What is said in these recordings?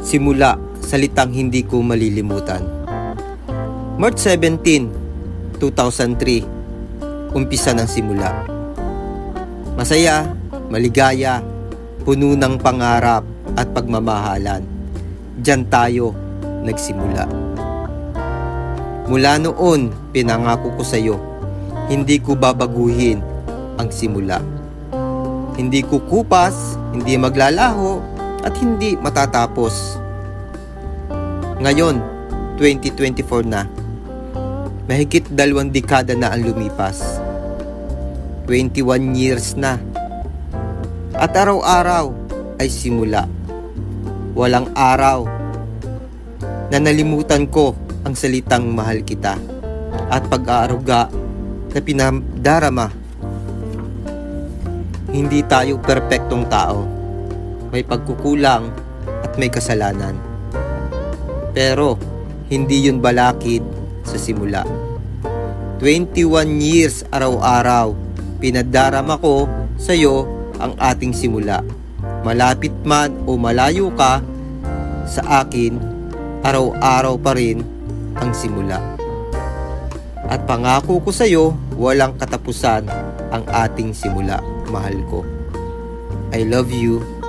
Simula, salitang hindi ko malilimutan. March 17, 2003, umpisa ng simula. Masaya, maligaya, puno ng pangarap at pagmamahalan. Diyan tayo nagsimula. Mula noon, pinangako ko sa iyo, hindi ko babaguhin ang simula. Hindi kukupas, hindi maglalaho, at hindi matatapos. Ngayon, 2024 na. Mahigit dalawang dekada na ang lumipas. 21 years na. At araw-araw ay simula. Walang araw na nalimutan ko ang salitang mahal kita at pag-aaruga na pinadarama. Hindi tayo perpektong tao. May pagkukulang at may kasalanan. Pero hindi yun balakid sa simula. 21 years araw-araw, pinadarama ko sa iyo ang ating simula. Malapit man o malayo ka sa akin, araw-araw pa rin ang simula. At pangako ko sa iyo, walang katapusan ang ating simula, mahal ko. I love you.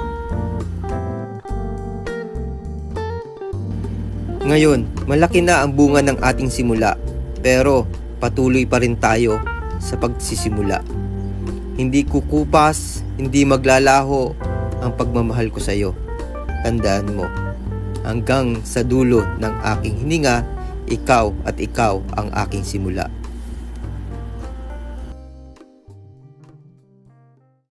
Ngayon, malaki na ang bunga ng ating simula, pero patuloy pa rin tayo sa pagsisimula. Hindi kukupas, hindi maglalaho ang pagmamahal ko sa iyo. Tandaan mo, hanggang sa dulo ng aking hininga, ikaw at ikaw ang aking simula.